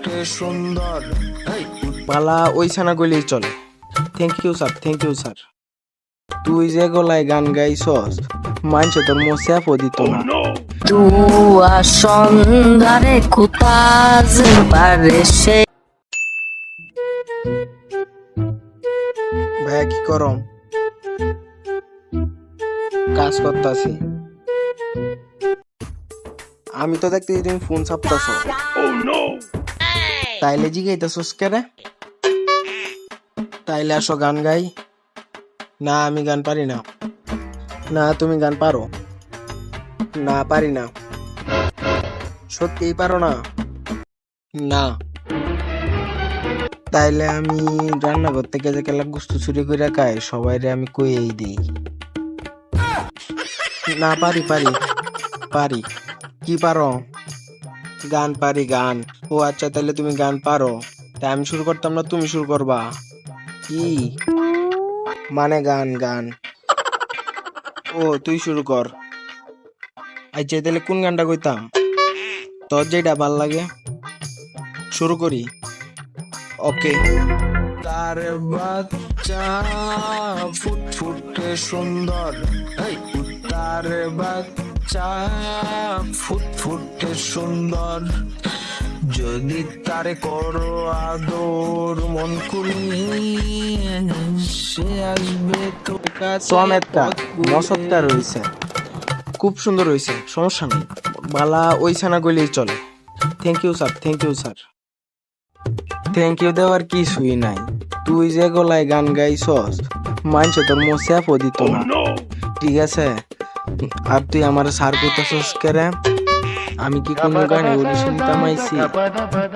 ফুটে সুন্দর। পালা ওই ছানা গইলেই চলে। Thank you sir thank you sir তুই যে গলায় গান গাইছস মানছে তোর মোসেফ দিত না। তুয়া সন্ধ্যারে কুতাজ পারে সে ভাইয়া কি করম? কাজ করতাছি। আমি তো দেখতে তুমি ফোন ছাপতাছ তাইলে জিগাইতেছস কেরে? তাইলে আসো গান গাই। না, আমি গান পারি না। না, তুমি গান পারো। না, পারি না। সত্যিই পারো না? না। তাইলে আমি রান্নাঘর থেকে যে কেলা গুস্তু চুরি করে খাই সবাই আমি কইয়েই দিই। না, পারি পারি। পারি। কি পারো? গান পারি গান। ও আচ্ছা তাহলে তুমি গান পারো। তাই আমি শুরু করতাম না, তুমি শুরু করবা। কি? মানে গান গান। ও, তুই শুরু কর। আচ্ছা তাহলে কোন গানটা কইতাম? তোর যেটা ভালো লাগে। শুরু করি। ওকে। তার বাচ্চা ফুটফুটে সুন্দর। তার বাচ্চা ফুটফুটে সুন্দর। যদি তারে করো আদর মন কুলিয়ে সে আসবে তো সোয়ামেতটা মশকটা রয়েছে। খুব সুন্দর হয়েছে সমস্যা নেই। বালা ওই ছানা গইলেই চলে। Thank you sir thank you sir thank you দেওয়ার কিছুই নাই। তুই যে গলায় গান গাইছস মানছে তোর মোসেফ দিত না। ঠিক আছে? আর তুই আমার সার কইতাছস কেরে? আমি কি কোনো গানে অডিশন তামাইছি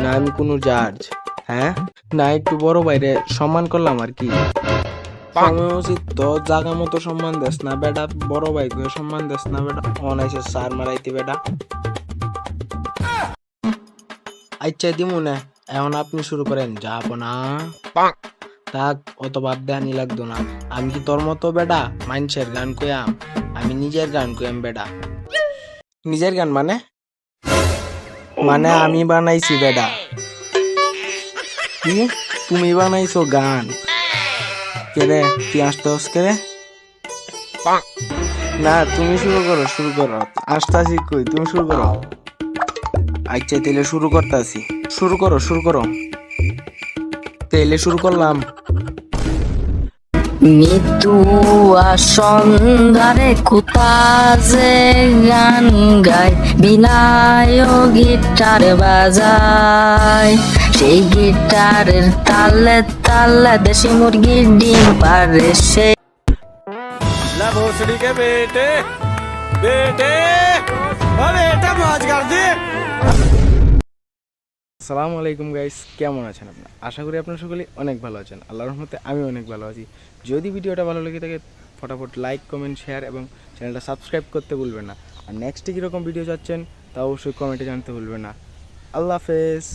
না, আমি কোনো জাজ হ্যাঁ? না, একটু বড় বাইরে সম্মান করলাম আর কি। সময় উচিত তো জাগা মতো সম্মান দেস না বেটা, বড় ভাই সম্মান দেস না বেটা। সার মারাইতে বেটা। আচ্ছা দিমু না, এখন আপনি শুরু করেন। যাব না। তাক অত বাদ দেহানি লাগতো না। আমি কি তোর মতো বেটা? মানুষের গান কয়াম আমি? নিজের গান কয়াম বেটা। নিজের গান মানে? মানে আমি বানাইছি বেটা। কি? তুমি বানাইছো গান? কেরে? তুই আসতে হস কেরে? না, তুমি শুরু করো শুরু করো। আসতাছি কই? তুমি শুরু করো। আচ্ছা তাইলে শুরু করতাছি। শুরু করো শুরু করো। তাইলে শুরু করলাম। মৃত্যু আর সন্ধ্যারে কোথা যে গান গায় বিনায় গিটার বাজায়। সেই গিটারের তালে তালে দেশি মুরগির ডিম পারে সে ভোসড়ি কে বেটে বেটে। আসসালামু আলাইকুম গাইস কেমন আছেন আপনারা? আশা করি আপনারা সকলেই অনেক ভালো আছেন। আল্লাহর রহমতে আমি অনেক ভালো আছি। যদি ভিডিওটা ভালো লেগে থাকে, ফটাফট লাইক কমেন্ট শেয়ার এবং চ্যানেলটা সাবস্ক্রাইব করতে ভুলবেন না। আর নেক্সটে কীরকম ভিডিও চাচ্ছেন তা অবশ্যই কমেন্টে জানতে ভুলবেন না। আল্লাহ হাফেজ।